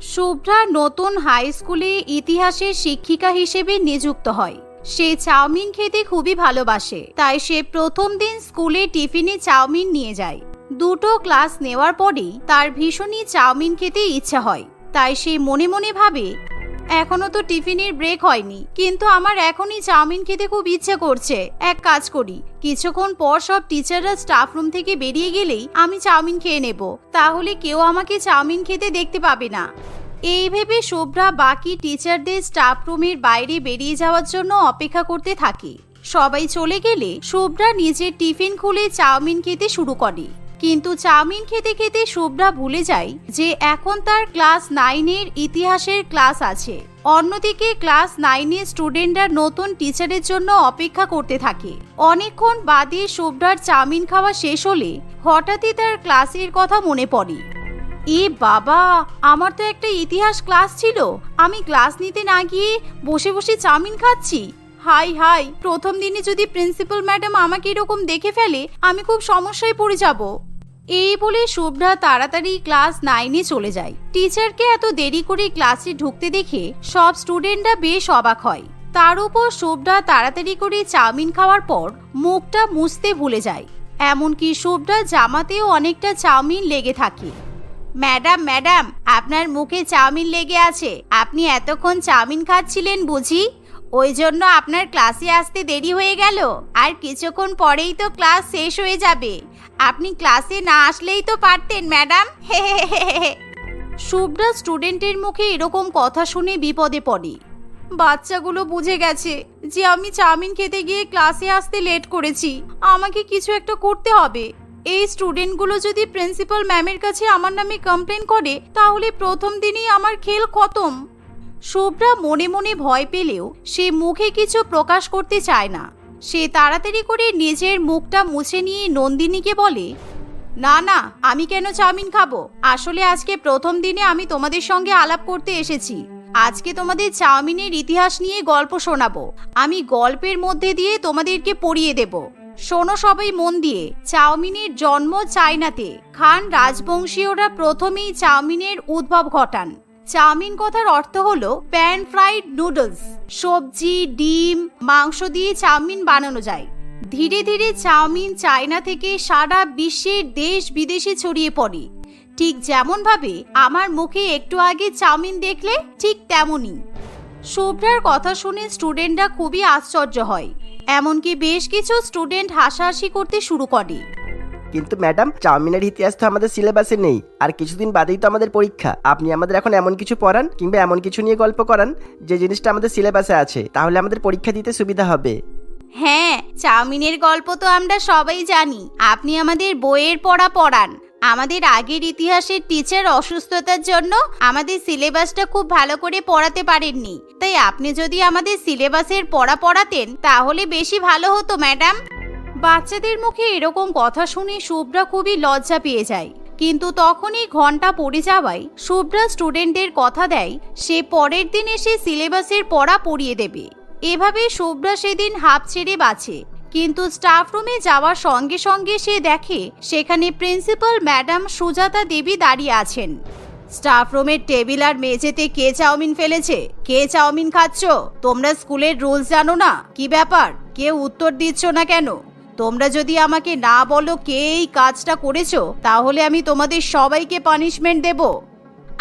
শুভ্রা নতুন হাই স্কুলে ইতিহাসের শিক্ষিকা হিসেবে নিযুক্ত হয়। সে চাউমিন খেতে খুবই ভালোবাসে, তাই সে প্রথম দিন স্কুলে টিফিনে চাউমিন নিয়ে যায়। দুটো ক্লাস নেওয়ার পরেই তার ভীষণই চাউমিন খেতে ইচ্ছা হয়, তাই সে মনে মনে ভাবে এখনও তো টিফিনের ব্রেক হয়নি, কিন্তু আমার এখনই চাউমিন খেতে খুব ইচ্ছে করছে। এক কাজ করি, কিছুক্ষণ পর সব টিচাররা স্টাফ রুম থেকে বেরিয়ে গেলেই আমি চাউমিন খেয়ে নেব, তাহলে কেউ আমাকে চাউমিন খেতে দেখতে পাবে না। এই ভেবে শুভ্রা বাকি টিচারদের স্টাফ রুমের বাইরে বেরিয়ে যাওয়ার জন্য অপেক্ষা করতে থাকে। সবাই চলে গেলে শুভ্রা নিজের টিফিন খুলে চাউমিন খেতে শুরু করে। কিন্তু চাউমিন খেতে খেতে শুভ্রা ভুলে যায় যে এখন তার ক্লাস নাইনের ইতিহাসের ক্লাস আছে। অন্যদিকে ক্লাস নাইনের স্টুডেন্টরা নতুন টিচারের জন্য অপেক্ষা করতে থাকে। অনেকক্ষণ বাদে শুভ্রার চাউমিন খাওয়া শেষ হলে হঠাৎই তার ক্লাসের কথা মনে পড়ে। এ বাবা, আমার তো একটা ইতিহাস ক্লাস ছিল। আমি ক্লাস নিতে না গিয়ে বসে বসে চাউমিন খাচ্ছি। হাই হাই, প্রথম দিনে যদি প্রিন্সিপাল ম্যাডাম আমাকে এরকম দেখে ফেলে, আমি খুব সমস্যায় পড়ে যাব। এই বলে শুভ্রা তাড়াতাড়ি ক্লাস নাইনে চলে যায়। টিচারকে এত দেরি করে ক্লাসে ঢুকতে দেখে সব স্টুডেন্টরা বেশ অবাক হয়। তার উপর শুভ্রা তাড়াতাড়ি করে চাউমিন খাওয়ার পর মুখটা মুছতে ভুলে যায়। এমনকি শুভ্রা জামাতেও অনেকটা চাউমিন লেগে থাকে। ম্যাডাম ম্যাডাম, আপনার মুখে চাউমিন লেগে আছে। আপনি এতক্ষণ চাউমিন খাচ্ছিলেন বুঝি? ওই জন্য আপনার ক্লাসে আসতে দেরি হয়ে গেল। আর কিছুক্ষণ পরেই তো ক্লাস শেষ হয়ে যাবে। আপনি ক্লাসে না আসলেই তো পারতেন, ম্যাডাম। শুভ্রা স্টুডেন্টের মুখে এরকম কথা শুনে বিপদে পড়ে। বাচ্চাগুলো বুঝে গেছে যে আমি চাউমিন খেতে গিয়ে ক্লাসে আসতে লেট করেছি। আমাকে কিছু একটা করতে হবে। এই স্টুডেন্টগুলো যদি প্রিন্সিপাল ম্যামের কাছে আমার নামে কমপ্লেন করে, তাহলে প্রথম দিনই আমার খেল খতম। শুভ্রা মনে মনে ভয় পেলেও সে মুখে কিছু প্রকাশ করতে চায় না। সে তাড়াতাড়ি করে নিজের মুখটা মুছে নিয়ে নন্দিনীকে বলে, না না, আমি কেন চাউমিন খাব? আসলে আজকে প্রথম দিনে আমি তোমাদের সঙ্গে আলাপ করতে এসেছি। আজকে তোমাদের চাউমিনের ইতিহাস নিয়ে গল্প শোনাবো। আমি গল্পের মধ্যে দিয়ে তোমাদেরকে পড়িয়ে দেব। শোনো সবাই মন দিয়ে, চাউমিনের জন্ম চায়নাতে। খান রাজবংশীয়রা প্রথমেই চাউমিনের উদ্ভব ঘটান। চাউমিন কথার অর্থ হলো প্যান ফ্রাইড নুডলস সবজি, ডিম, মাংস দিয়ে চাউমিন বানানো যায়। ধীরে ধীরে চাউমিন চায়না থেকে সারা বিশ্বের দেশ বিদেশে ছড়িয়ে পড়ে। ঠিক যেমন ভাবে আমার মুখে একটু আগে চাউমিন দেখলে ঠিক তেমনই। শুভ্রার কথা শুনে স্টুডেন্টরা খুবই আশ্চর্য হয়। এমনকি বেশ কিছু স্টুডেন্ট হাসাহাসি করতে শুরু করে। কিন্তু ম্যাডাম, চাউমিনের ইতিহাস তো আমাদের সিলেবাসে নেই। আর কিছুদিন বাদেই তো আমাদের পরীক্ষা। আপনি আমাদের এখন এমন কিছু পড়ান কিংবা এমন কিছু নিয়ে গল্প করান যে জিনিসটা আমাদের সিলেবাসে আছে। তাহলে আমাদের পরীক্ষা দিতে সুবিধা হবে। হ্যাঁ চাউমিনের গল্প তো আমরা সবাই জানি। আপনি আমাদের বইয়ের পড়া পড়ান। আমাদের আগের ইতিহাসের টিচার অসুস্থতার জন্য আমাদের সিলেবাসটা খুব ভালো করে পড়াতে পারেননি। তাই আপনি যদি আমাদের সিলেবাসের পড়া পড়াতেন, তাহলে বেশি ভালো হতো, ম্যাডাম। বাচ্চাদের মুখে এরকম কথা শুনে শুভ্রা খুবই লজ্জা পেয়ে যায়। কিন্তু তখনই ঘণ্টা পড়ে যাওয়ায় শুভ্রা স্টুডেন্টদের কথা দেয়, সে পরের দিন এসে সিলেবাসের পড়া পড়িয়ে দেবে। এভাবে শুভ্রা সেদিন হাফ ছেড়ে বাঁচে। কিন্তু স্টাফ রুমে যাওয়ার সঙ্গে সঙ্গে সে দেখে সেখানে প্রিন্সিপাল ম্যাডাম সুজাতা দেবী দাঁড়িয়ে আছেন। স্টাফ রুমের টেবিল আর মেঝেতে কে চাউমিন ফেলেছে? কে চাউমিন খাচ্ছ? তোমরা স্কুলের রুলস জানো না? কি ব্যাপার? কেউ উত্তর দিচ্ছ না কেন? তোমরা যদি আমাকে না বলো কে এই কাজটা করেছ, তাহলে আমি তোমাদের সবাইকে পানিশমেন্ট দেব।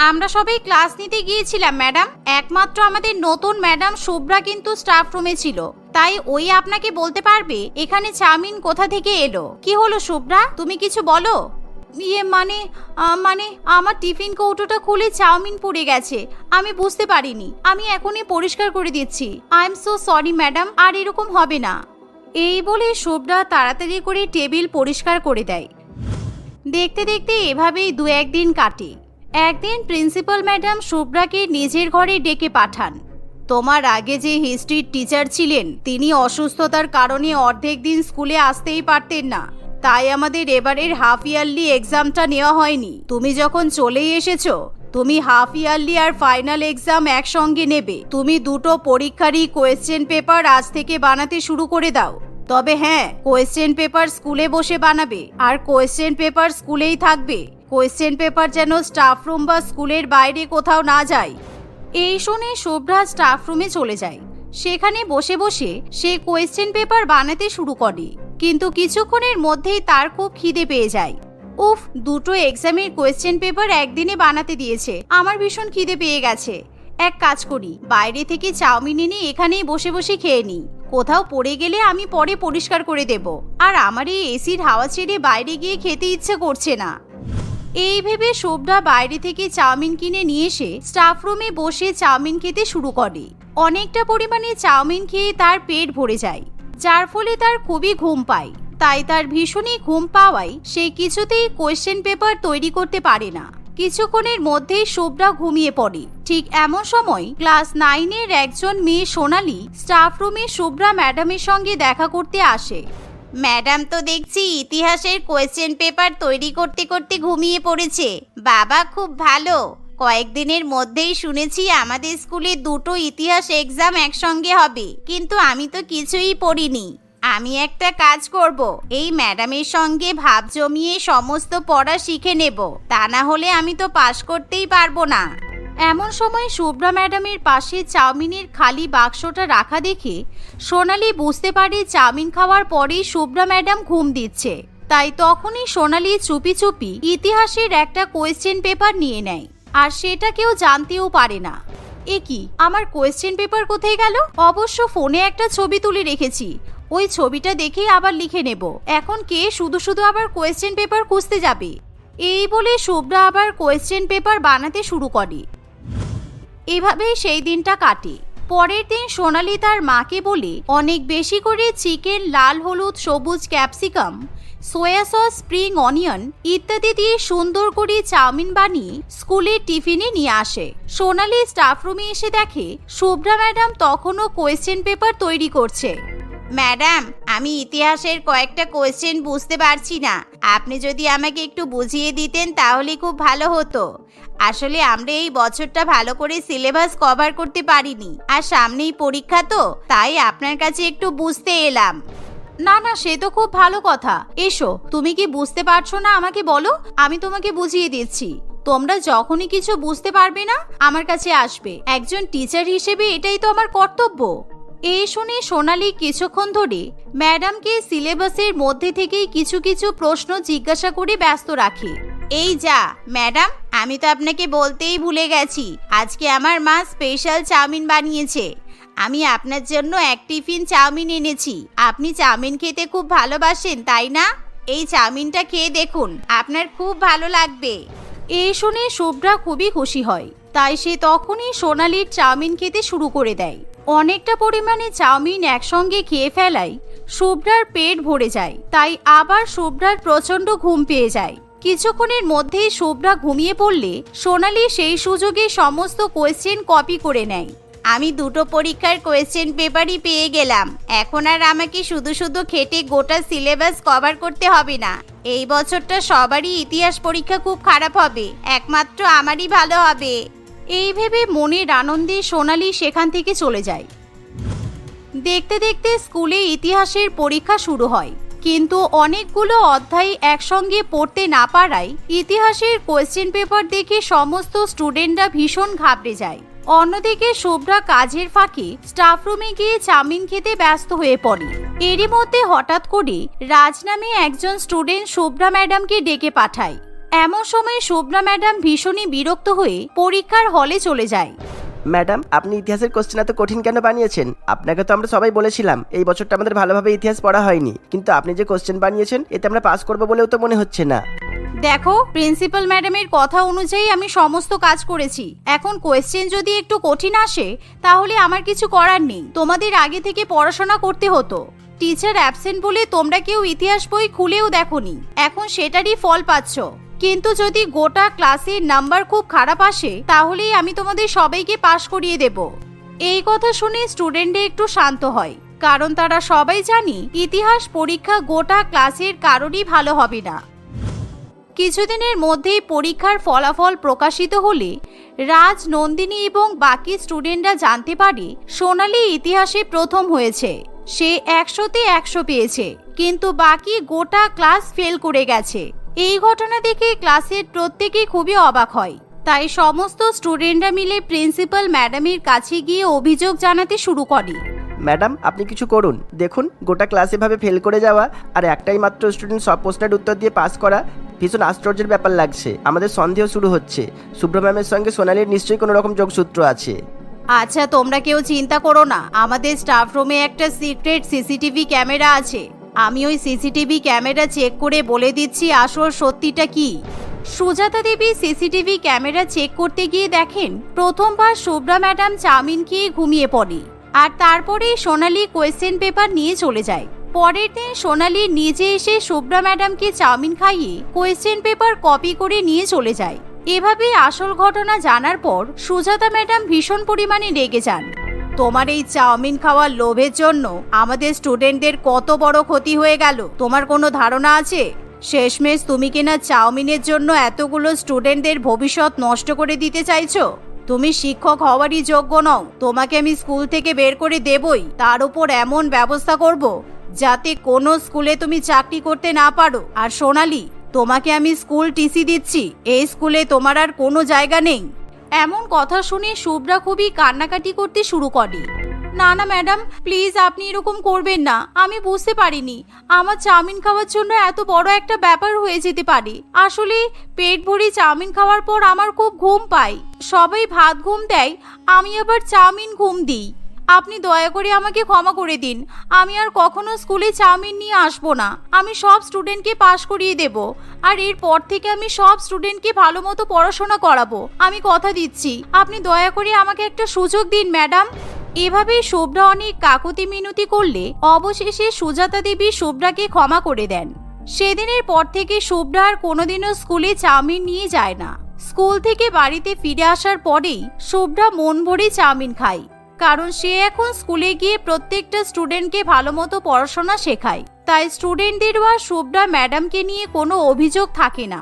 আমরা সবাই ক্লাস নিতে গিয়েছিলাম ম্যাডাম একমাত্র আমাদের নতুন ম্যাডাম শুভ্রা কিন্তু স্টাফ রুমে ছিল। তাই ওই আপনাকে বলতে পারবে, এখানে চাউমিন কোথা থেকে এলো? কি হলো শুভ্রা? তুমি কিছু বলো? ইয়ে মানে মানে আমার টিফিন কৌটোটা খুলে চাউমিন পড়ে গেছে। আমি বুঝতে পারিনি। আমি এখনই পরিষ্কার করে দিচ্ছি। I am so sorry madam আর এরকম হবে না। এই বলে শুভ্রা তাড়াতাড়ি করে টেবিল পরিষ্কার করে দেয়। দেখতে দেখতে এভাবেই দু একদিন কাটে। একদিন প্রিন্সিপাল ম্যাডাম শুভ্রাকে নিজের ঘরে ডেকে পাঠান। তোমার আগে যে হিস্ট্রির টিচার ছিলেন, তিনি অসুস্থতার কারণে অর্ধেক দিন স্কুলে আসতেই পারতেন না। তাই আমাদের এবারের হাফ ইয়ারলি এক্সামটা নেওয়া হয়নি। তুমি যখন চলেই এসেছ তুমি হাফ ইয়ারলি আর ফাইনাল এক্সাম একসঙ্গে নেবে। তুমি দুটো পরীক্ষারই কোয়েশ্চেন পেপার আজ থেকে বানাতে শুরু করে দাও। তবে হ্যাঁ কোয়েশ্চেন পেপার স্কুলে বসে বানাবে। আর কোয়েশ্চেন পেপার স্কুলেই থাকবে। কোয়েশ্চেন পেপার যেন স্টাফ রুম বা স্কুলের বাইরে কোথাও না যায়। এই শুনে শুভ্রা স্টাফ রুমে চলে যায়। সেখানে বসে বসে সে কোয়েশ্চেন পেপার বানাতে শুরু করে। কিন্তু কিছুক্ষণের মধ্যেই তার খুব খিদে পেয়ে যায়। উফ, দুটো এক্সামের কোয়েশ্চেন পেপার একদিনে বানাতে দিয়েছে। আমার ভীষণ খিদে পেয়ে গেছে। এক কাজ করি, বাইরে থেকে চাউমিন এনে এখানেই বসে বসে খেয়ে নিই। কোথাও পড়ে গেলে আমি পরে পরিষ্কার করে দেব। আর আমার এই এসির হাওয়া ছেড়ে বাইরে গিয়ে খেতে ইচ্ছে করছে না। এই ভেবে শুভ্রা বাইরে থেকে চাউমিন কিনে নিয়ে এসে স্টাফ রুমে বসে চাউমিন খেতে শুরু করে। অনেকটা পরিমাণে চাউমিন খেয়ে তার পেট ভরে যায়, যার ফলে তার খুবই ঘুম পায়। তাই তার ভীষণই ঘুম পাওয়ায় সে কিছুতেই কোয়েশ্চেন পেপার তৈরি করতে পারে না। কিছুক্ষণের মধ্যেই শুভ্রা ঘুমিয়ে পড়ে। ঠিক এমন সময় ক্লাস নাইনের একজন মেয়ে সোনালি স্টাফ রুমে শুভ্রা ম্যাডামের সঙ্গে দেখা করতে আসে। ম্যাডাম তো দেখছি ইতিহাসের কোয়েশ্চেন পেপার তৈরি করতে করতে ঘুমিয়ে পড়েছে। বাবা খুব ভালো। কয়েকদিনের মধ্যেই শুনেছি আমাদের স্কুলে দুটো ইতিহাস এক্সাম একসঙ্গে হবে। কিন্তু আমি তো কিছুই পড়িনি। আমি একটা কাজ করব। এই ম্যাডামের সঙ্গে ভাব জমিয়ে সমস্ত পড়া শিখে নেব। তা না হলে আমি তো পাশ করতেই পারব না। এমন সময় শুভ্রা ম্যাডামের পাশে চাউমিনের খালি বাক্সটা রাখা দেখে সোনালি বুঝতে পারে চাউমিন খাওয়ার পরেই শুভ্রা ম্যাডাম ঘুম দিচ্ছে। তাই তখনই সোনালি চুপি চুপি ইতিহাসের একটা কোয়েশ্চেন পেপার নিয়ে নেয়। আর সেটা কেউ জানতেও পারে না। এ কি, আমার কোয়েশ্চেন পেপার কোথায় গেল? অবশ্য ফোনে একটা ছবি তুলে রেখেছি। ওই ছবিটা দেখেই আবার লিখে নেব। এখন কে শুধু শুধু আবার কোয়েশ্চেন পেপার খুঁজতে যাবে? এই বলে শুভ্রা আবার কোয়েশ্চেন পেপার বানাতে শুরু করে। এভাবেই সেই দিনটা কাটে। পরের দিন সোনালি তার মাকে বলে, অনেক বেশি করে চিকেন, লাল হলুদ, সবুজ capsicum, soya sauce, spring onion ইত্যাদি দিয়ে সুন্দর করে চাউমিন বানিয়ে স্কুলের টিফিনে নিয়ে আসে। সোনালি স্টাফ রুমে এসে দেখে, শুভ্রা ম্যাডাম তখনও কোয়েশ্চেন পেপার তৈরি করছে। ম্যাডাম, আমি ইতিহাসের কয়েকটা কোয়েশ্চেন বুঝতে পারছি না। আপনি যদি আমাকে একটু বুঝিয়ে দিতেন তাহলে খুব ভালো হতো। আসলে আমরা এই বছরটা ভালো করে সিলেবাস কভার করতে পারিনি। আর সামনেই পরীক্ষা তো, তাই আপনার কাছে একটু বুঝতে এলাম। না না, সে তো খুব ভালো কথা। এসো, তুমি কি বুঝতে পারছ না আমাকে বলো? আমি তোমাকে বুঝিয়ে দিচ্ছি। তোমরা যখনই কিছু বুঝতে পারবে না, আমার কাছে আসবে। একজন টিচার হিসেবে এটাই তো আমার কর্তব্য। এই শুনে সোনালি কিছুক্ষণ ধরে ম্যাডামকে সিলেবাসের মধ্যে থেকেই কিছু কিছু প্রশ্ন জিজ্ঞাসা করে ব্যস্ত রাখে। এই যা, ম্যাডাম, আমি তো আপনাকে বলতেই ভুলে গেছি। আজকে আমার মা স্পেশাল চাউমিন বানিয়েছে। আমি আপনার জন্য এক টিফিন চাউমিন এনেছি। আপনি চাউমিন খেতে খুব ভালোবাসেন, তাই না? এই চাউমিনটা খেয়ে দেখুন, আপনার খুব ভালো লাগবে। এই শুনে শুভ্রা খুবই খুশি হয়। তাই সে তখনই সোনালির চাউমিন খেতে শুরু করে দেয়। অনেকটা পরিমাণে চাউমিন একসঙ্গে খেয়ে ফেলায় শুভ্রার পেট ভরে যায়, তাই আবার শুভ্রার প্রচণ্ড ঘুম পেয়ে যায়। কিছুক্ষণের মধ্যেই শুভ্রা ঘুমিয়ে পড়লে সোনালি সেই সুযোগে সমস্ত কোয়েশ্চেন কপি করে নেয়। আমি দুটো পরীক্ষার কোয়েশ্চেন পেপারই পেয়ে গেলাম। এখন আর আমাকে শুধু শুধু খেটে গোটা সিলেবাস কভার করতে হবে না। এই বছরটা সবারই ইতিহাস পরীক্ষা খুব খারাপ হবে। একমাত্র আমারই ভালো হবে। এই ভেবে মনের আনন্দে সোনালি সেখান থেকে চলে যায়। দেখতে দেখতে স্কুলে ইতিহাসের পরীক্ষা শুরু হয়, কিন্তু অনেকগুলো অধ্যায় একসঙ্গে পড়তে না পারায় ইতিহাসের কোয়েশ্চেন পেপার দেখে সমস্ত স্টুডেন্টরা ভীষণ ঘাবড়ে যায়। অন্যদিকে শুভ্রা কাজের ফাঁকে স্টাফ রুমে গিয়ে চাউমিন খেতে ব্যস্ত হয়ে পড়ে। এরই মধ্যে হঠাৎ করে রাজ নামে একজন স্টুডেন্ট শুভ্রা ম্যাডামকে ডেকে পাঠায়। এমন সময় শুভ্রা ম্যাডাম ভীষণই বিরক্ত হয়ে পরীক্ষার হলে চলে যায়। ম্যাডাম আপনি ইতিহাসের কোশ্চেন এত কঠিন কেন বানিয়েছেন? আপনাকে তো আমরা সবাই বলেছিলাম এই বছরটা আমাদের ভালোভাবে ইতিহাস পড়া হয়নি। কিন্তু আপনি যে কোশ্চেন বানিয়েছেন এতে আমরা পাস করব বলেও তো মনে হচ্ছে না। দেখো প্রিন্সিপাল ম্যাডামের কথা অনুযায়ী আমি সমস্ত কাজ করেছি। এখন কোয়েশ্চেন যদি একটু কঠিন আসে তাহলে আমার কিছু করার নেই। তোমাদের আগে থেকে পড়াশোনা করতে হতো। টিচার অ্যাবসেন্ট বলে তোমরা কেউ ইতিহাস বই খুলেও দেখোনি। এখন সেটারই ফল পাচ্ছ। কিন্তু যদি গোটা ক্লাসের নাম্বার খুব খারাপ আসে, তাহলেই আমি তোমাদের সবাইকে পাশ করিয়ে দেব। এই কথা শুনে স্টুডেন্টে একটু শান্ত হয়, কারণ তারা সবাই জানি ইতিহাস পরীক্ষা গোটা ক্লাসের কারণই ভালো হবে না। কিছুদিনের মধ্যেই পরীক্ষার ফলাফল প্রকাশিত হলে রাজ, নন্দিনী এবং বাকি স্টুডেন্টরা জানতে পারে সোনালি ইতিহাসে প্রথম হয়েছে। সে একশোতে একশো পেয়েছে, কিন্তু বাকি গোটা ক্লাস ফেল করে গেছে। এই ঘটনা দেখে ক্লাসের প্রত্যেকেই খুবই অবাক হয়। তাই সমস্ত স্টুডেন্টরা মিলে প্রিন্সিপাল ম্যাডামের কাছে গিয়ে অভিযোগ জানাতে শুরু করে। ম্যাডাম আপনি কিছু করুন। দেখুন গোটা ক্লাস এভাবে ফেল করে যাওয়া আর একটাই মাত্র স্টুডেন্ট সব প্রশ্নের উত্তর দিয়ে পাস করা ভীষণ আশ্চর্যের ব্যাপার লাগছে। আমাদের সন্দেহ শুরু হচ্ছে। শুভ্র ম্যামের সঙ্গে সোনালির নিশ্চয়ই কোনো রকম যোগসূত্র আছে। আচ্ছা তোমরা কেউ চিন্তা করো না। আমাদের স্টাফ রুমে একটা সিক্রেট সিসিটিভি ক্যামেরা আছে। আমি ওই সিসিটিভি ক্যামেরা চেক করে বলে দিচ্ছি, আসল সত্যিটা কি? Sujata Devi CCTV camera check করতে গিয়ে দেখেন, প্রথমবার শুভ্রা ম্যাডাম চাউমিন খেয়ে ঘুমিয়ে পড়ে। আর তারপরে সোনালি কোয়েশ্চেন পেপার নিয়ে চলে যায়। পরের দিন সোনালি নিজে এসে শুভ্রা ম্যাডামকে চাউমিন খাইয়ে কোয়েশ্চেন পেপার কপি করে নিয়ে চলে যায়। এভাবে আসল ঘটনা জানার পর সুজাতা ম্যাডাম ভীষণ পরিমাণে রেগে যান। তোমার এই চাউমিন খাওয়ার লোভের জন্য আমাদের স্টুডেন্টদের কত বড় ক্ষতি হয়ে গেল। তোমার কোনো ধারণা আছে? শেষমেশ তুমি কিনা চাউমিনের জন্য এতগুলো স্টুডেন্টদের ভবিষ্যৎ নষ্ট করে দিতে চাইছো? তুমি শিক্ষক হওয়ারই যোগ্য নও। তোমাকে আমি স্কুল থেকে বের করে দেবই। তার উপর এমন ব্যবস্থা করব যাতে কোনো স্কুলে তুমি চাকরি করতে না পারো। আর সোনালি, তোমাকে আমি স্কুল টিসি দিচ্ছি। এই স্কুলে তোমার আর কোনো জায়গা নেই। এমন কথা শুনে শুভ্রা খুবই কান্নাকাটি করতে শুরু করে। না না, ম্যাডাম, প্লিজ আপনি এরকম করবেন না। আমি বুঝতে পারিনি। আমার চাউমিন খাওয়ার জন্য এত বড় একটা ব্যাপার হয়ে যেতে পারে। আসলে পেট ভরে চাউমিন খাওয়ার পর আমার খুব ঘুম পাই সবাই ভাত ঘুম দেয়, আমি আবার চাউমিন ঘুম দিই। আপনি দয়া করে আমাকে ক্ষমা করে দিন। আমি আর কখনো স্কুলে চাউমিন নিয়ে আসব না। আমি সব স্টুডেন্টকে পাশ করিয়ে দেব। আর এরপর থেকে আমি সব স্টুডেন্টকে ভালো মতো পড়াশোনা করাবো। আমি কথা দিচ্ছি। আপনি দয়া করে আমাকে একটা সুযোগ দিন, ম্যাডাম। এভাবেই শুভ্রা অনেক কাকুতি মিনতি করলে অবশেষে সুজাতা দেবী শুভ্রাকে ক্ষমা করে দেন। সেদিনের পর থেকে শুভ্রা আর কোনোদিনও স্কুলে চাউমিন নিয়ে যায় না। স্কুল থেকে বাড়িতে ফিরে আসার পরেই শুভ্রা মন ভরে চাউমিন খায়। কারণ সে এখন স্কুলে গিয়ে প্রত্যেকটা স্টুডেন্টকে ভালো মতো পড়াশোনা শেখায়। তাই স্টুডেন্টদের বা শুভ্রা ম্যাডামকে নিয়ে কোনো অভিযোগ থাকে না।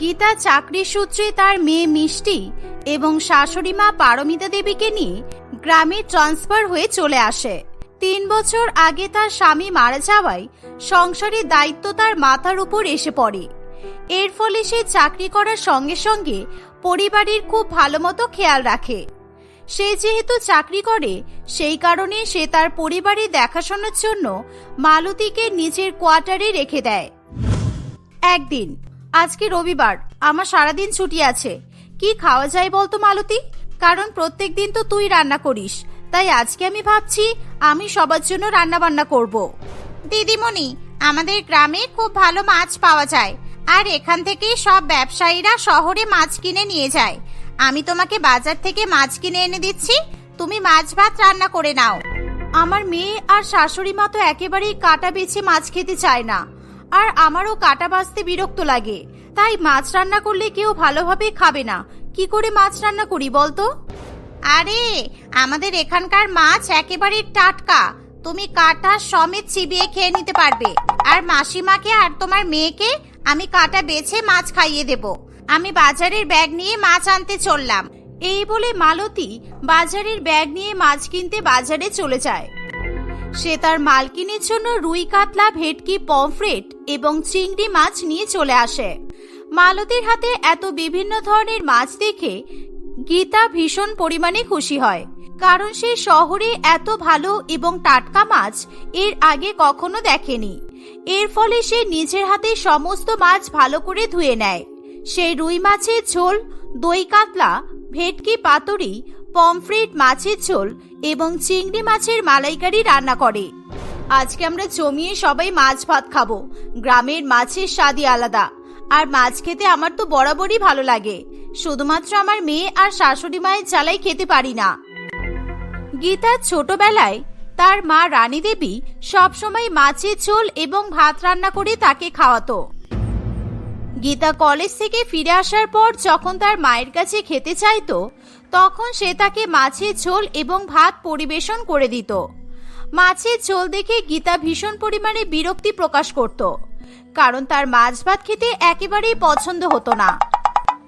গীতা চাকরির সূত্রে তার মেয়ে মিষ্টি এবং শাশুড়ি মা পারমিতা দেবীকে নিয়ে গ্রামে ট্রান্সফার হয়ে চলে আসে। তিন বছর আগে তার স্বামী মারা যাওয়ায় সংসারের দায়িত্ব তার মাথার উপর এসে পড়ে। এর ফলে সে চাকরি করার সঙ্গে সঙ্গে পরিবারের খুব ভালো মতো খেয়াল রাখে। সে যেহেতু চাকরি করে, সেই কারণে সে তার পরিবারের দেখাশোনার জন্য মালতীকে নিজের কোয়ার্টারে রেখে দেয়। একদিন, আজকে রবিবার, আমার সারাদিন ছুটি আছে। কি খাওয়া যায় বলতো মালতী? কারণ প্রত্যেক দিন তো তুই রান্না করিস। তাই আজকে আমি ভাবছি, আমি সবার জন্য রান্না বান্না করব। দিদিমণি, আমাদের গ্রামে খুব ভালো মাছ পাওয়া যায়। আর এখান থেকেই সব ব্যবসায়ীরা শহরে মাছ কিনে নিয়ে যায়। আমি তোমাকে বাজার থেকে মাছ কিনে এনে দিচ্ছি। তুমি মাছ ভাত রান্না করে নাও। আমার মেয়ে আর শাশুড়ি মা তো একেবারেই কাটা বেছে মাছ খেতে চায় না। আর আমারও কাটা বাঁচতে বিরক্ত লাগে। তাই মাছ রান্না করলে কেউ ভালোভাবে খাবে না। কি করে মাছ রান্না করি বলতো? আরে, আমাদের এখানকার মাছ একেবারে টাটকা। তুমি কাটা সমেত চিবিয়ে খেয়ে নিতে পারবে। আর মাসিমাকে আর তোমার মেয়েকে আমি কাটা বেছে মাছ খাইয়ে দেব। আমি বাজারের ব্যাগ নিয়ে মাছ আনতে চললাম। এই বলে মালতী বাজারের ব্যাগ নিয়ে মাছ কিনতে বাজারে চলে যায়। সে তার মালকিনের জন্য রুই কাতলা, ভেটকি, পমফ্রেট এবং চিংড়ি মাছ নিয়ে চলে আসে। মালতীর হাতে এত বিভিন্ন ধরনের মাছ দেখে গীতা ভীষণ পরিমাণে খুশি হয়। কারণ সে শহরে এত ভালো এবং টাটকা মাছ এর আগে কখনো দেখেনি। এর ফলে সে নিজের হাতে সমস্ত মাছ ভালো করে ধুয়ে নেয়। সে রুই মাছের ঝোল, দই কাতলা, ভেটকি পাতুরি, পমফ্রেট মাছের ঝোল এবং চিংড়ি মাছের মালাইকারি রান্না করে। আজকে আমরা জমিয়ে সবাই মাছ ভাত খাব। গ্রামের মাছের স্বাদই আলাদা। আর মাছ খেতে আমার তো বরাবরই ভালো লাগে। শুধুমাত্র আমার মেয়ে আর শাশুড়ি মায়ের জ্বালাই খেতে পারি না। গীতার ছোটবেলায় তার মা রানী দেবী সবসময় মাছের ঝোল এবং ভাত রান্না করে তাকে খাওয়াতো। গীতা কলেজ থেকে ফিরে আসার পর যখন তার মায়ের কাছে খেতে চাইতো, তখন সে তাকে মাছের ঝোল এবং ভাত পরিবেশন করে দিত। মাছের ঝোল দেখে গীতা ভীষণ পরিমাণে বিরক্তি প্রকাশ করত, কারণ তার মাছ ভাত খেতে একেবারেই পছন্দ হতো না।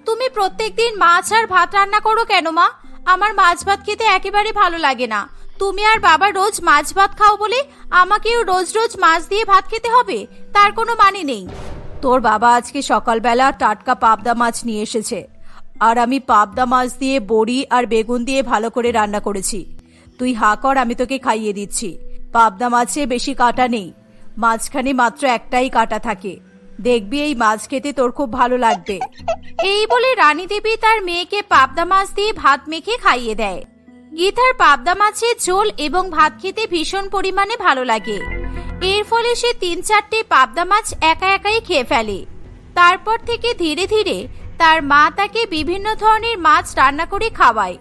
তুমি প্রত্যেকদিন মাছ আর ভাত রান্না করো কেন মা? আমার মাছ ভাত খেতে একেবারে ভালো লাগে না। তুমি আর বাবা রোজ মাছ ভাত খাও বলে আমাকেও রোজ রোজ মাছ দিয়ে ভাত খেতে হবে? তার কোনো মানে নেই। তোর বাবা আজকে সকালবেলা টাটকা পাবদা মাছ নিয়ে এসেছে। আর আমি পাবদা মাছ দিয়ে বড়ি আর বেগুন দিয়ে ভালো করে রান্না করেছি। তুই হা কর, আমি তোকে খাইয়ে দিচ্ছি। পাবদা মাছে বেশি কাটা নেই। মাঝখানে মাত্র একটাই কাটা থাকে। দেখবি এই মাছ খেতে তোর খুব ভালো লাগবে। এই বলে রানী দেবী তার মেয়েকে পাবদা মাছ দিয়ে ভাত মেখে খাইয়ে দেয়। গীতার পাবদা মাছের ঝোল এবং ভাত খেতে ভীষণ পরিমাণে ভালো লাগে। এর ফলে সে তিন চারটে পাবদা মাছ একা একাই খেয়ে ফেলে। তারপর থেকে ধীরে ধীরে তার মা তাকে বিভিন্ন ধরনের মাছ রান্না করে খাওয়ায়।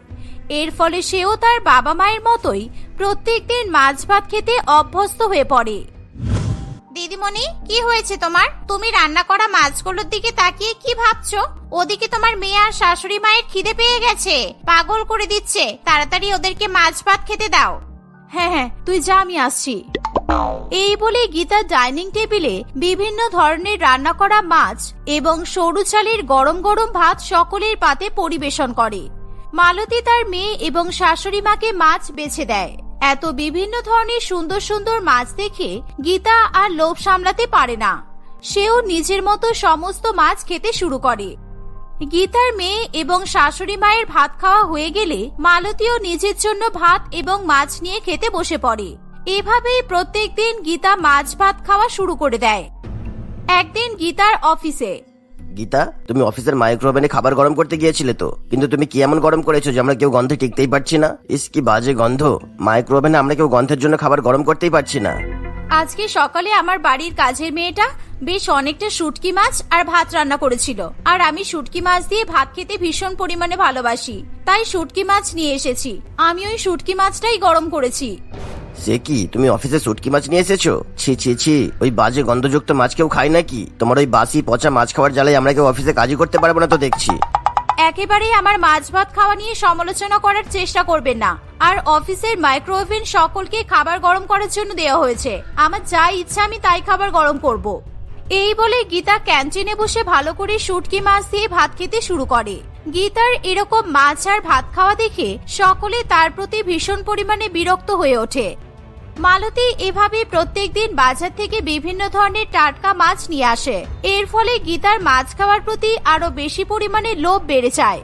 এর ফলে সেও তার বাবা মায়ের মতোই প্রত্যেকদিন মাছ ভাত খেতে অভ্যস্ত হয়ে পড়ে। দিদিমণি, কি হয়েছে তোমার? তুমি রান্না করা মাছগুলোর দিকে তাকিয়ে কি ভাবছ? ওদিকে তোমার মেয়ে আর শাশুড়ি মায়ের খিদে পেয়ে গেছে। পাগল করে দিচ্ছে। তাড়াতাড়ি ওদেরকে মাছ ভাত খেতে দাও। হ্যাঁ হ্যাঁ তুই যা, আমি আসছি। এই বলে গীতা ডাইনিং টেবিলে বিভিন্ন ধরনের রান্না করা মাছ এবং সরু চালের গরম গরম ভাত সকলের পাতে পরিবেশন করে। মালতী তার মেয়ে এবং শাশুড়ি মাকে মাছ বেছে দেয়। এত বিভিন্ন ধরনের সুন্দর সুন্দর মাছ দেখে গীতা আর লোভ সামলাতে পারে না। সেও নিজের মতো সমস্ত মাছ খেতে শুরু করে। গীতার মেয়ে এবং শাশুড়ি মায়ের ভাত খাওয়া হয়ে গেলে মালতীও নিজের জন্য ভাত এবং মাছ নিয়ে খেতে বসে পড়ে। এভাবেই প্রত্যেকদিন গীতা মাছ ভাত খাওয়া শুরু করে দেয়। একদিন গীতার অফিসে গীতা, তুমি অফিসের মাইক্রোওভেনে খাবার গরম করতে গিয়েছিলে তো। কিন্তু তুমি কি এমন গরম করেছ যে আমরা কেউ গন্ধে টিকতেই পারছি না? ইস, কি বাজে গন্ধ। মাইক্রোওভেনে আমরা কেউ গন্ধের জন্য খাবার গরম করতেই পারছি না। আজকে সকালে আমার বাড়ির কাজের মেয়েটা বেশ অনেকটা শুটকি মাছ আর ভাত রান্না করেছিল। আর আমি শুটকি মাছ দিয়ে ভাত খেতে ভীষণ পরিমাণে ভালোবাসি। তাই শুটকি মাছ নিয়ে এসেছি। আমি ওই শুটকি মাছটাই গরম করেছি। সে কি, তুমি অফিসে শুটকি মাছ নিয়ে এসেছ? ছি ছি ছি, ওই বাজে গন্ধযুক্ত মাছ কেউ খায় নাকি? তোমার ওই বাসি পচা মাছ খাওয়ার জ্বালায় আমরা কেউ অফিসে কাজই করতে পারব না তো দেখছি। একেবারেই আমার মাছ ভাত খাওয়া নিয়ে সমালোচনা করার চেষ্টা করবেন না। আর অফিসের মাইক্রোওভেন সকলকে খাবার গরম করার জন্য দেওয়া হয়েছে। আমার যা ইচ্ছা আমি তাই খাবার গরম করব। এই বলে গীতা ক্যান্টিনে বসে ভালো করে শুটকি মাছ দিয়ে ভাত খেতে শুরু করে। গীতার এরকম মাছ আর ভাত খাওয়া দেখে সকলে তার প্রতি ভীষণ পরিমাণে বিরক্ত হয়ে ওঠে। মালতী এভাবে প্রত্যেক দিন বাজার থেকে বিভিন্ন ধরনের টাটকা মাছ নিয়ে আসে। এর ফলে গীতার মাছ খাওয়ার প্রতি আরও বেশি পরিমাণে লোভ বেড়ে যায়।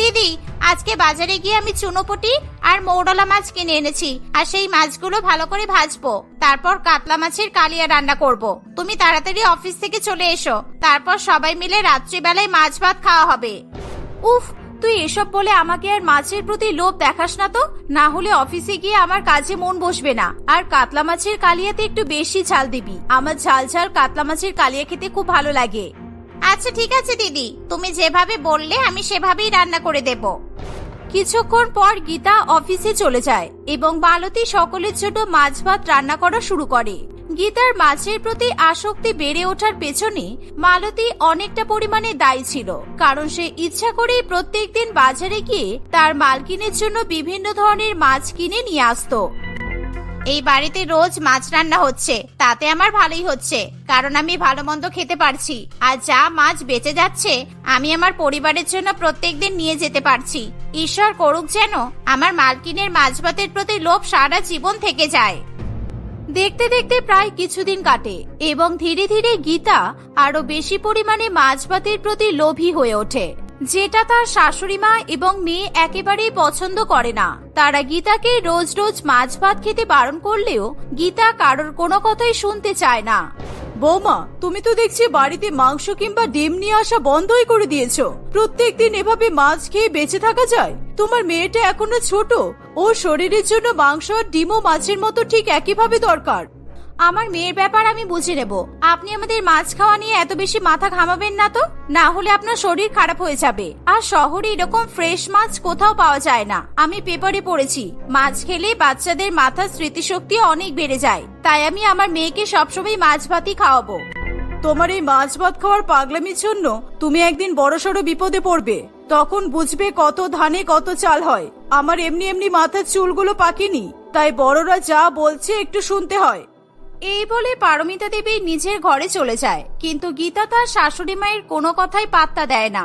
দিদি, আজকে বাজারে গিয়ে আমি চুনোপুটি আর মৌডলা মাছ কিনে এনেছি, আর সেই মাছগুলো ভালো করে ভাজবো। তারপর কাতলা মাছের কালিয়া রান্না করব। তুমি তাড়াতাড়ি অফিস থেকে চলে এসো, তারপর সবাই মিলে রাত্রিবেলায় মাছ ভাত খাওয়া হবে। উফ, তুই এসব বলে আমাকে আর মাছের প্রতি লোভ দেখাস না তো? না হলে অফিসে গিয়ে আমার কাজে মন বসবে না। আর কাতলা মাছের কালিয়াতে একটু বেশি ঝাল দিবি। আমার ঝাল ঝাল কাতলা মাছের কালিয়া খেতে খুব ভালো লাগে। আচ্ছা ঠিক আছে, দিদি। তুমি যেভাবে বললে, আমি সেভাবেই রান্না করে দেব। কিছুক্ষণ পর গীতা অফিসে চলে যায় এবং মালতী সকলের জন্য মাছ ভাত রান্না করা শুরু করে। গীতার মাছের প্রতি আসক্তি বেড়ে ওঠার পেছনে মালতী অনেকটা পরিমাণে দায়ী ছিল, কারণ সে ইচ্ছা করেই প্রত্যেকদিন বাজারে গিয়ে তার মালকিনের জন্য বিভিন্ন ধরনের মাছ কিনে নিয়ে আসতো। এই বাড়িতে রোজ মাছ রান্না হচ্ছে, তাতে আমার ভালোই হচ্ছে, কারণ আমি ভালো মন্দ খেতে পারছি। আর যা মাছ বেঁচে যাচ্ছে, আমি আমার পরিবারের জন্য প্রত্যেকদিন নিয়ে যেতে পারছি। ঈশ্বর করুক যেন আমার মালকিনের মাছ ভাতের প্রতি লোভ সারা জীবন থেকে যায়। দেখতে দেখতে প্রায় কিছুদিন কাটে, এবং ধীরে ধীরে গীতা আরও বেশি পরিমাণে মাছ ভাতের প্রতি লোভী হয়ে ওঠে। যেটা তার শাশুড়ি মা এবং মেয়ে একেবারেই পছন্দ করে না। তারা গীতাকে রোজ রোজ মাছ ভাত খেতে বারণ করলেও গীতা কারোর কোনো কথাই শুনতে চায় না। বৌমা, তুমি তো দেখছি বাড়িতে মাংস কিংবা ডিম নিয়ে আসা বন্ধই করে দিয়েছ। প্রত্যেকদিন এভাবে মাছ খেয়ে বেঁচে থাকা যায়? তোমার মেয়েটা এখনও ছোট। ও শরীরের জন্য মাংস আর ডিমও মাছের মতো ঠিক একইভাবে দরকার। আমার মেয়ের ব্যাপার আমি বুঝে নেব। আপনি আমাদের মাছ খাওয়া নিয়ে এত বেশি মাথা ঘামাবেন না তো? না হলে আপনার শরীর খারাপ হয়ে যাবে। আর শহরে এরকম ফ্রেশ মাছ কোথাও পাওয়া যায় না। আমি পেপারে পড়েছি, মাছ খেলে বাচ্চাদের মাথার স্মৃতিশক্তি অনেক বেড়ে যায়। তাই আমি আমার মেয়েকে সবসময় মাছ ভাতই খাওয়াবো। তোমার এই মাছ ভাত খাওয়ার পাগলামির জন্য তুমি একদিন বড়সড় বিপদে পড়বে। তখন বুঝবে কত ধানে কত চাল হয়। আমার এমনি এমনি মাথার চুলগুলো পাকেনি, তাই বড়রা যা বলছে একটু শুনতে হয়। এই বলে পারমিতা দেবী নিজের ঘরে চলে যায়, কিন্তু গীতা তার শাশুড়ি মায়ের কোনো কথাই পাত্তা দেয় না।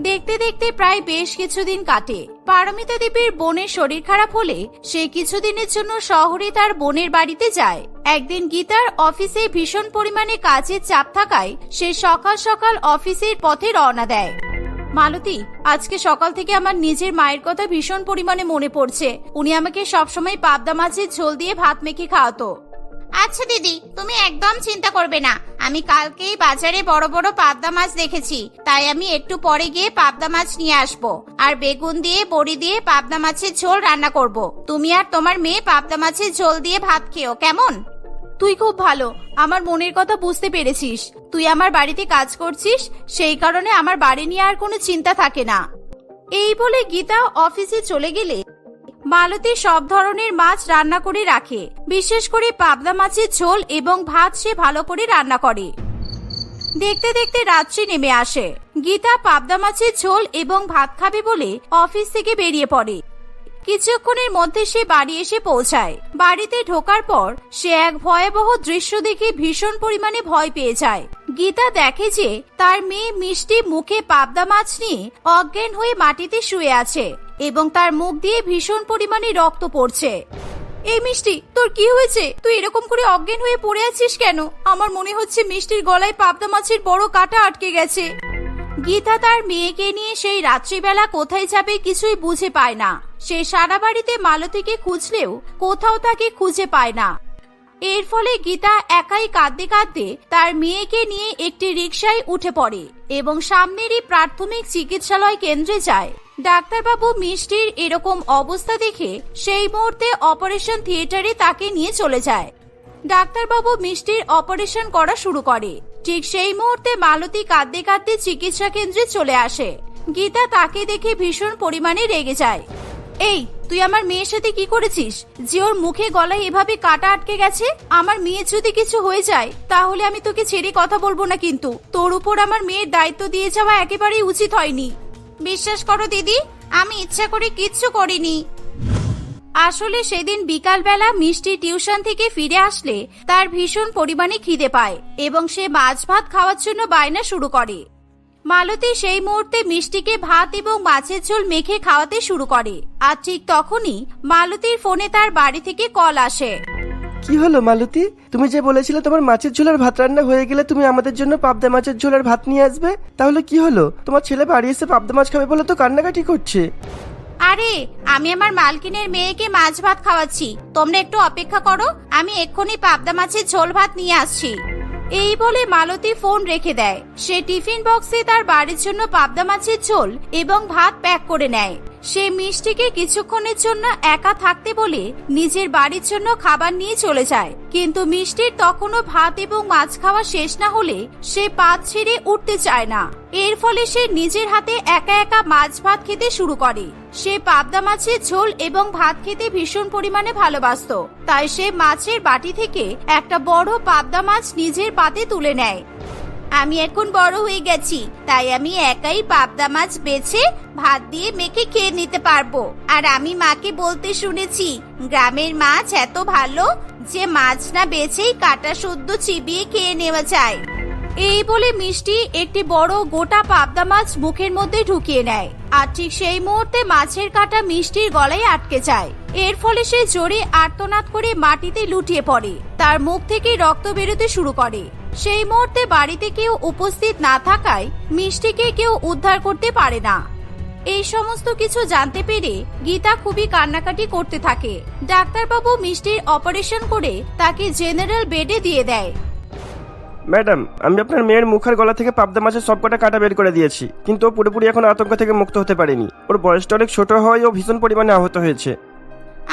দেখতে দেখতে প্রায় বেশ কিছুদিন কাটে। পারমিতা দেবীর বোনের শরীর খারাপ হলে সে কিছুদিনের জন্য শহরে তার বোনের বাড়িতে যায়। একদিন গীতার অফিসে ভীষণ পরিমাণে কাজের চাপ থাকায় সে সকাল সকাল অফিসের পথে রওনা দেয়। মালতী, আজকে সকাল থেকে আমার নিজের মায়ের কথা ভীষণ পরিমাণে মনে পড়ছে। উনি আমাকে সবসময় পাবদা মাছের ঝোল দিয়ে ভাত মেখে খাওয়াতো। আচ্ছা দিদি, তুমি একদম চিন্তা করবে না। আমি কালকেই বাজারে বড় বড় পাবদা মাছ দেখেছি। তাই আমি একটু পরে গিয়ে পাবদা মাছ নিয়ে আসব। আর বেগুন দিয়ে, বড়ি দিয়ে পাবদা মাছের ঝোল রান্না করব। তুমি আর তোমার মেয়ে পাবদা মাছের ঝোল দিয়ে ভাত খেও, কেমন? তুই খুব ভালো। আমার মনের কথা বুঝতে পেরেছিস। তুই আমার বাড়িতে কাজ করছিস, সেই কারণে আমার বাড়ি নিয়ে আর কোনো চিন্তা থাকে না। এই বলে গীতা অফিসে চলে গেলে মালতী সব ধরনের মাছ রান্না করে রাখে। বিশেষ করে পাবদা মাছের ঝোল এবং ভাত সে ভালো করে রান্না করে। দেখতে দেখতে রাত্রি নেমে আসে। গীতা পাবদা মাছের ঝোল এবং ভাত খাবে বলে অফিস থেকে বেরিয়ে পড়ে। কিছুক্ষণের মধ্যে সে বাড়ি এসে পৌঁছায়। বাড়িতে ঢোকার পর সে এক ভয়াবহ দৃশ্য দেখে ভীষণ পরিমাণে ভয় পেয়ে যায়। গীতা দেখে যে তার মেয়ে মিষ্টি মুখে পাবদা মাছ নিয়ে অজ্ঞান হয়ে মাটিতে শুয়ে আছে। এবং তার মুখ দিয়ে ভীষণ পরিমাণে রক্ত পড়ছে। এই মিষ্টি, তোর কি হয়েছে? তুই এরকম করে অজ্ঞান হয়ে পড়ে আছিস কেন? আমার মনে হচ্ছে মিষ্টির গলায় পাবদা মাছের বড় কাটা আটকে গেছে। গীতা তার মেয়েকে নিয়ে সেই রাত্রিবেলা কোথায় যাবে কিছুই বুঝে পায় না। সে সারা বাড়িতে মালতীকে খুঁজলেও কোথাও তাকে খুঁজে পায় না। এর ফলে গীতা একাই কাঁদতে কাঁদতে তার মেয়েকে নিয়ে একটি রিকশায় উঠে পড়ে এবং সামনেরই প্রাথমিক চিকিৎসালয় কেন্দ্রে যায়। ডাক্তারবাবু মিষ্টির এরকম অবস্থা দেখে সেই মুহূর্তে অপারেশন থিয়েটারে তাকে নিয়ে চলে যায়। ডাক্তারবাবু মিষ্টির অপারেশন করা শুরু করে। ঠিক সেই মুহূর্তে মালতী কাঁদতে কাঁদতে চিকিৎসা কেন্দ্রে চলে আসে। গীতা তাকে দেখে ভীষণ পরিমাণে রেগে যায়। এই, তুই আমার মেয়ের সাথে কি করেছিস? যে ওর মুখে গলায় এভাবে কাটা আটকে গেছে, আমার মেয়ের যদি কিছু হয়ে যায়, তাহলে আমি তোকে ছেড়ে কথা বলব না কিন্তু। তোর উপর আমার মেয়ের দায়িত্ব দিয়ে যাওয়া একেবারেই উচিত হয়নি। বিশ্বাস করো দিদি, আমি ইচ্ছা করে কিচ্ছু করিনি। আসলে সেদিন বিকালবেলা মিষ্টি টিউশন থেকে ফিরে আসলে তার ভীষণ পরিমাণে খিদে পায় এবং সে মাছ ভাত খাওয়ার জন্য বায়না শুরু করে। মালতী সেই মুহূর্তে মিষ্টিকে ভাত এবং মাছের ঝোল মেখে খাওয়াতে শুরু করে। আর ঠিক তখনই মালতীর ফোনে তার বাড়ি থেকে কল আসে। কি হলো, মালতী? তুমি যে বলেছিলে তোমার মাছের ঝোল আর ভাত রান্না হয়ে গেলে তুমি আমাদের জন্য পাবদা মাছের ঝোল আর ভাত নিয়ে আসবে, তাহলে কি হলো? তোমার ছেলে বাড়ি এসে পাবদা মাছ খাবে বলে তো কান্নাকাটি করছে। আরে, আমি আমার মালকিনের মেয়েকে মাছ ভাত খাওয়াচ্ছি। তোমরা একটু অপেক্ষা করো, আমি এক্ষুনি পাবদা মাছের ঝোল ভাত নিয়ে আসছি। এই বলে মালতী ফোন রেখে দেয়। সে টিফিন বক্সে তার বাড়ির জন্য পাবদা মাছের ঝোল এবং ভাত প্যাক করে নেয়। সে মিষ্টিকে কিছুক্ষণের জন্য একা থাকতে বলে নিজের বাড়ির জন্য খাবার নিয়ে চলে যায়। কিন্তু মিষ্টির তখনও ভাত এবং মাছ খাওয়া শেষ না হলে সে পাত ছেড়ে উঠতে চায় না। এর ফলে সে নিজের হাতে একা একা মাছ ভাত খেতে শুরু করে। সে পাবদা মাছের ঝোল এবং ভাত খেতে ভীষণ পরিমাণে ভালোবাসতো। তাই সে মাছের বাটি থেকে একটা বড় পাবদা মাছ নিজের পাতে তুলে নেয়। আমি এখন বড় হয়ে গেছি, তাই আমি একাই পাবদা মাছ বেছে ভাত দিয়ে মেখে খেয়ে নিতে পারব। আর আমি মাকে বলতে শুনেছি, গ্রামের মাছ এত ভালো যে মাছ না বেছেই কাটা শুদ্ধ চিবিয়ে খেয়ে নেওয়া যায়। এই বলে মিষ্টি একটি বড় গোটা পাবদা মাছ মুখের মধ্যে ঢুকিয়ে নেয়। আর ঠিক সেই মুহূর্তে মাছের কাটা মিষ্টির গলায় আটকে যায়। এর ফলে সে জোরে আর্তনাদ করে মাটিতে লুটিয়ে পড়ে। তার মুখ থেকে রক্ত বেরোতে শুরু করে। সেই মুহূর্তে বাড়িতে কেউ উপস্থিত না থাকায় মিষ্টিকে কেউ উদ্ধার করতে পারে না। এই সমস্ত কিছু জানতে পেরে গীতা খুবই কান্নাকাটি করতে থাকে। ডাক্তারবাবু মিষ্টির অপারেশন করে তাকে জেনারেল বেডে দিয়ে দেয়। ম্যাডাম, আমি আপনার মেয়ের মুখের গলা থেকে পাবদা মাছের সবকটা কাটা বের করে দিয়েছি, কিন্তু ও পুরোপুরি এখন আতঙ্ক থেকে মুক্ত হতে পারেনি। ওর বয়সটা অনেক ছোট হওয়ায় ও ভীষণ পরিমাণে আহত হয়েছে।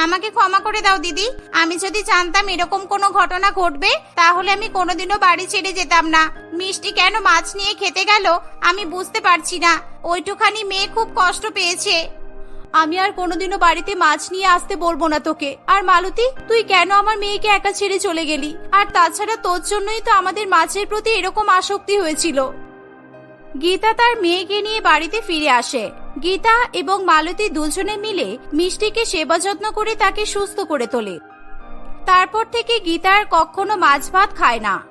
আমাকে ক্ষমা করে দাও, দিদি। আমি যদি জানতাম এরকম কোনো ঘটনা ঘটবে, তাহলে আমি কোনোদিনও বাড়ি ছেড়ে যেতাম না। মিষ্টি কেন মাছ নিয়ে খেতে গেল, আমি বুঝতে পারছি না। ওইটুখানি মেয়ে খুব কষ্ট পেয়েছে। আমি আর কোনোদিনও বাড়িতে মাছ নিয়ে আসতে বলব না তোকে। আর মালতী, তুই কেন আমার মেয়েকে একা ছেড়ে চলে গেলি? আর তাছাড়া তোর জন্যই তো আমাদের মাছের প্রতি এরকম আসক্তি হয়েছিল। গীতা তার মেয়েকে নিয়ে বাড়িতে ফিরে আসে। গীতা এবং মালতী দুজনে মিলে মিষ্টিকে সেবা যত্ন করে তাকে সুস্থ করে তোলে। তারপর থেকে গীতা আর কখনো মাছ ভাত খায় না।